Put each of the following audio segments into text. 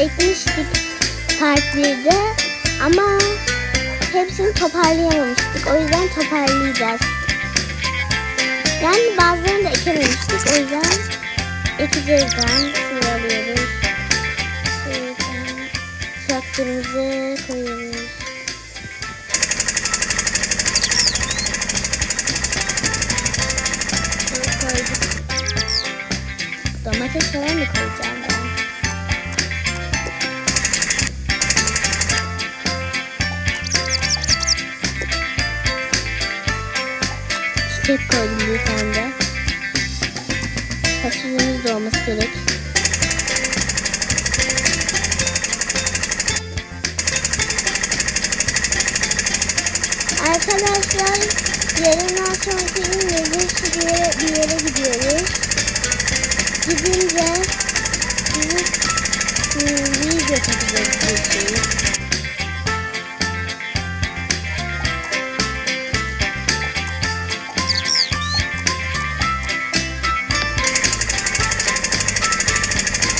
ekmiştik part 1'de ama hepsini toparlayamamıştık. O yüzden toparlayacağız. Yani bazılarını da ekememiştik. O yüzden ekeceğiz ben. Şuraya alıyoruz. Şuradan koyuyoruz. Domates falan da koyacağım ben. Çiçek koydum bir tane de. Fasulyemiz de olması gerek. Arkadaşlar yarından sonraki yere, bir yere gidiyoruz. Gidince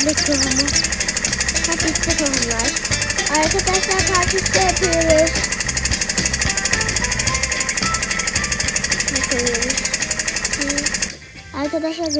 Tohumu. Hadi tohumlar. Arkadaşlar partisi yapıyoruz. Arkadaşlar.